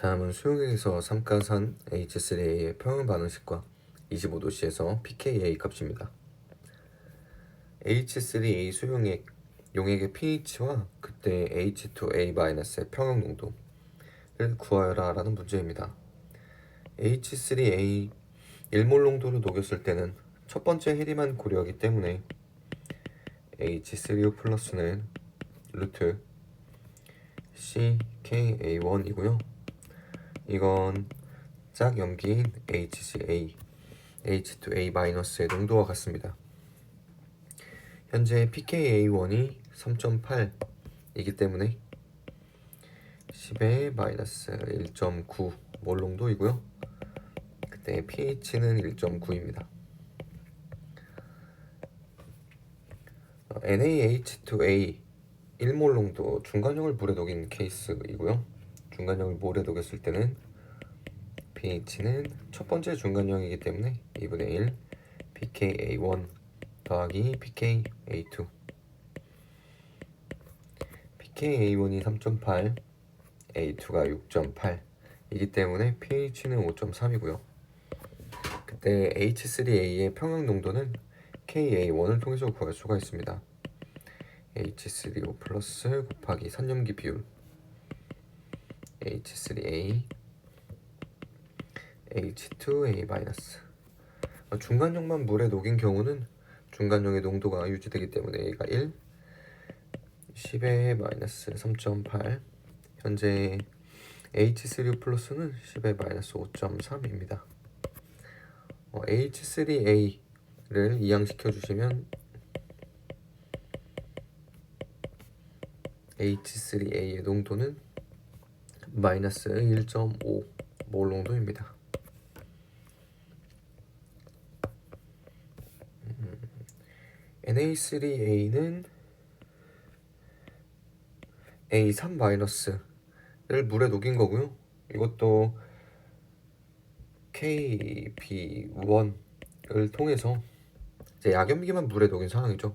다음은 수용액에서 삼가산 H3A의 평형 반응식과 25도씨에서 pKa 값입니다. H3A 수용액 용액의 pH와 그때 H2A-의 평형 농도를 구하여라 라는 문제입니다. H3A 1몰 농도로 녹였을 때는 첫 번째 해리만 고려하기 때문에 H3O 플러스는 루트 CKA1이고요. 이건 짝 염기인 HCA, H2A-의 농도와 같습니다. 현재 pKa1이 3.8이기 때문에 10의 마이너스 1.9 몰농도이고요. 그때 pH는 1.9입니다. NaH2A 1몰 농도 중간형을 물에 녹인 케이스이고요. 중간형을 녹였을 때는 pH는 첫 번째 중간형이기 때문에 2분의 1 pKa1 더하기 pKa2 pKa1이 3.8 A2가 6.8 이기 때문에 pH는 5.3이고요. 그때 H3A의 평형 농도는 KA1을 통해서 구할 수가 있습니다. H3O 플러스 곱하기 산염기 비율 H3A H2A 마이너스 어, 중간형만 물에 녹인 경우는 중간형의 농도가 유지되기 때문에 A가 1 10의 마이너스 3.8 현재 H3O 플러스는 10의 마이너스 5.3입니다. 어, H3A를 이항시켜 주시면 H3A의 농도는 마이너스 1.5몰 농도입니다. 음, Na3A는 A3 마이너스를 물에 녹인 거고요. 이것도 KB1을 통해서 이제 약염기만 물에 녹인 상황이죠.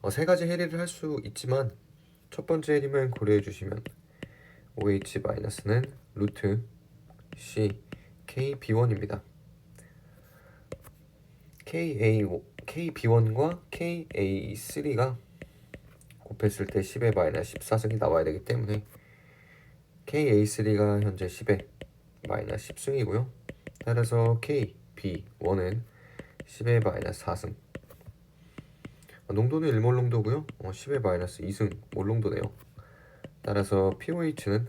어, 세 가지 해리를 할 수 있지만 첫 번째 해리만 고려해 주시면 OH-는 루트 C KB1입니다. KA, KB1과 KA3가 곱했을 때 10의 마이너스 14승이 나와야 되기 때문에 KA3가 현재 10의 마이너스 10승이고요. 따라서 KB1은 10의 마이너스 4승 농도는 1몰 농도고요. 어, 10의 마이너스 2승 몰 농도네요. 따라서 pOH는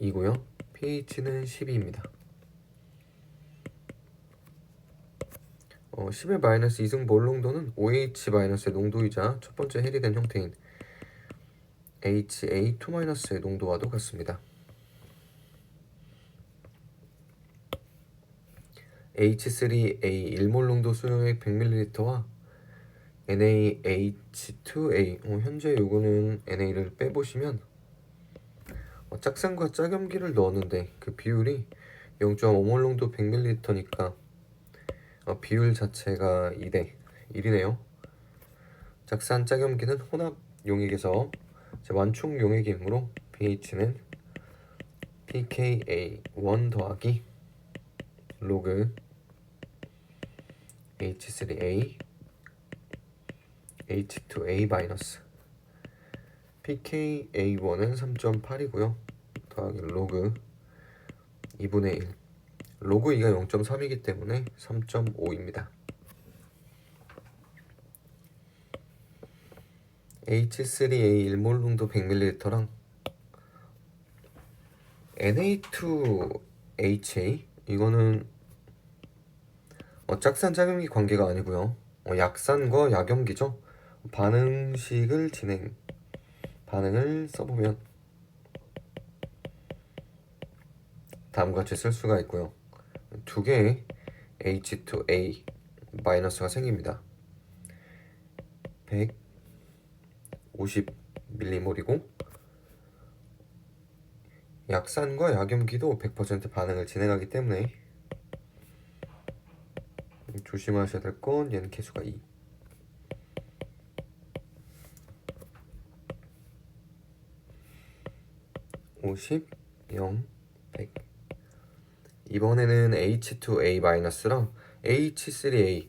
2고요. pH는 12입니다. 어, 10의 마이너스 2승 몰 농도는 OH 마이너스의 농도이자 첫 번째 해리된 형태인 HA2 마이너스의 농도와도 같습니다. H3A 1몰 농도 수용액 100ml와 NaH2A 어, 현재 요거는 NA를 빼보시면 어, 짝산과 짝염기를 넣었는데 그 비율이 0.5몰 농도 100ml니까 어, 비율 자체가 2대 1이네요. 짝산 짝염기는 혼합 용액에서 완충 용액이므로 pH는 pKa 1 더하기 로그 H3A H2A 마이너스 pKa1은 3.8이고요. 더하기 로그 2분의 1 로그 2가 0.3이기 때문에 3.5입니다. H3A 1몰 농도 100ml랑 Na2HA 이거는 어, 짝산 짝염기 관계가 아니고요. 어, 약산과 약염기죠. 반응식을 진행 반응을 써보면 다음과 같이 쓸 수가 있고요. 두 개의 H2A 마이너스가 생깁니다. 150mm이고 약산과 약염기도 100% 반응을 진행하기 때문에 조심하셔야 될 건 얘는 개수가 2. 50 0, 100 이번에는 H2A 마이너스랑 H3A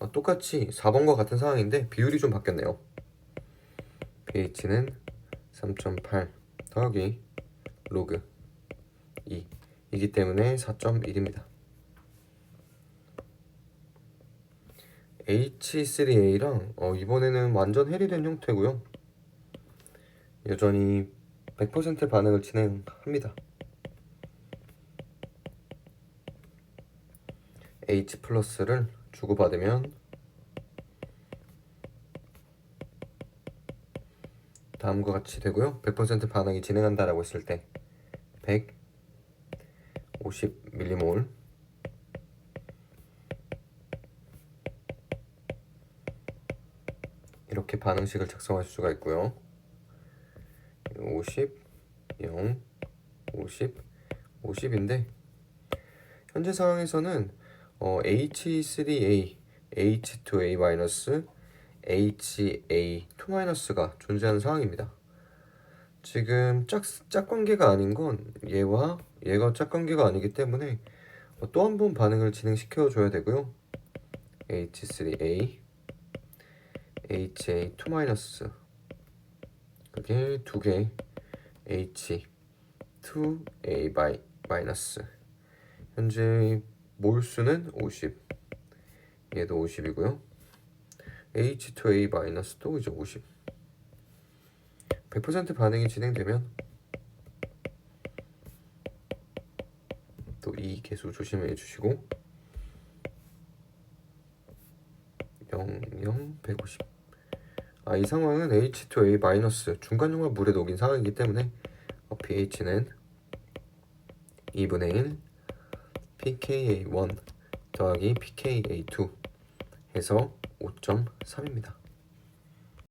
어, 똑같이 4번과 같은 상황인데 비율이 좀 바뀌었네요. pH는 3.8 더하기 로그 2 이기 때문에 4.1입니다. H3A랑 어, 이번에는 완전 해리된 형태고요. 여전히 100% 반응을 진행합니다 H 플러스를 주고받으면 다음과 같이 되고요. 100% 반응이 진행한다라고 했을 때 150 밀리몰 이렇게 반응식을 작성할 수가 있고요. 50, 0, 50, 50인데 현재 상황에서는 어, H3A, H2A 마이너스, HA2마이너스가 존재하는 상황입니다. 지금 짝, 짝관계가 아닌 건 얘와 얘가 짝관계가 아니기 때문에 어, 또한 번 반응을 진행시켜 줘야 되고요. H3A, HA2 마이너스 그게 두 개 H2A 마이, 마이너스 현재 몰수는 50 얘도 50이고요. H2A 마이너스도 이제 50 100% 반응이 진행되면 또 이 개수 조심해 주시고 0, 0, 150 아, 이 상황은 H2A 마이너스 중간용을 물에 녹인 상황이기 때문에 어, pH는 2분의 1 pKa1 더하기 pKa2 해서 5.3입니다.